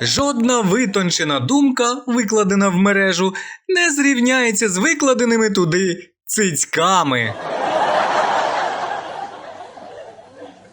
Жодна витончена думка, викладена в мережу, не зрівняється з викладеними туди цицьками.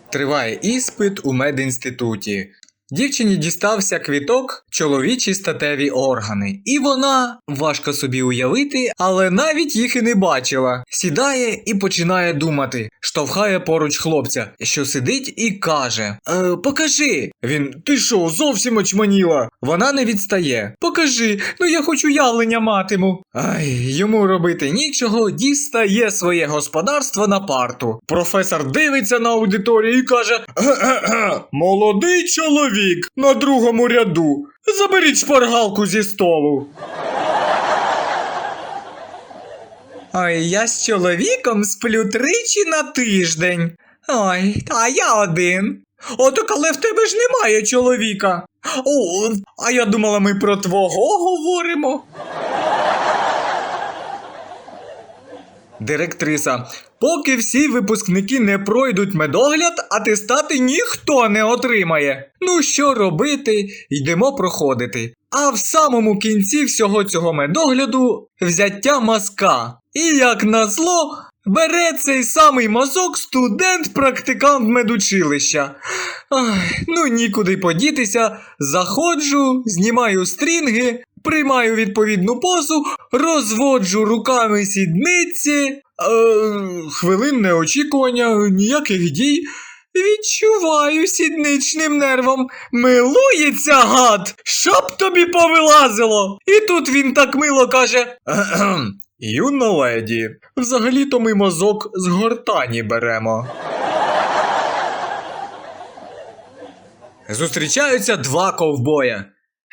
Триває іспит у медінституті. Дівчині дістався квіток чоловічі статеві органи, і вона, важко собі уявити, але навіть їх і не бачила. Сідає і починає думати, штовхає поруч хлопця, що сидить і каже: е, Покажи. Він, ти що, зовсім очманіла? Вона не відстає. Покажи, ну я хоч уявлення матиму. Ай, йому робити нічого, дістає своє господарство на парту. Професор дивиться на аудиторію і каже: «Ге-ге-ге, Молодий чоловік на другому ряду. Заберіть шпаргалку зі столу. Ой, я з чоловіком сплю тричі на тиждень. Ой, а я один. Отак, але в тебе ж немає чоловіка. О, а я думала, ми про твого говоримо. Директриса, поки всі випускники не пройдуть медогляд, атестати ніхто не отримає. Ну що робити, йдемо проходити. А в самому кінці всього цього медогляду взяття мазка. І як назло, бере цей самий мазок студент-практикант медучилища. Ай, ну нікуди подітися, заходжу, знімаю стрінги, приймаю відповідну позу, розводжу руками сідниці. Е, хвилинне очікування, ніяких дій. Відчуваю сідничним нервом. Милується гад, щоб тобі повилазило. І тут він так мило каже: «Кхе-кхем, Юна леді, взагалі-то ми мозок з гортані беремо. Зустрічаються два ковбоя.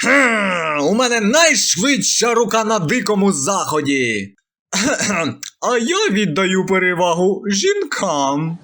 «Хм, У мене найшвидша рука на дикому заході. А я віддаю перевагу жінкам.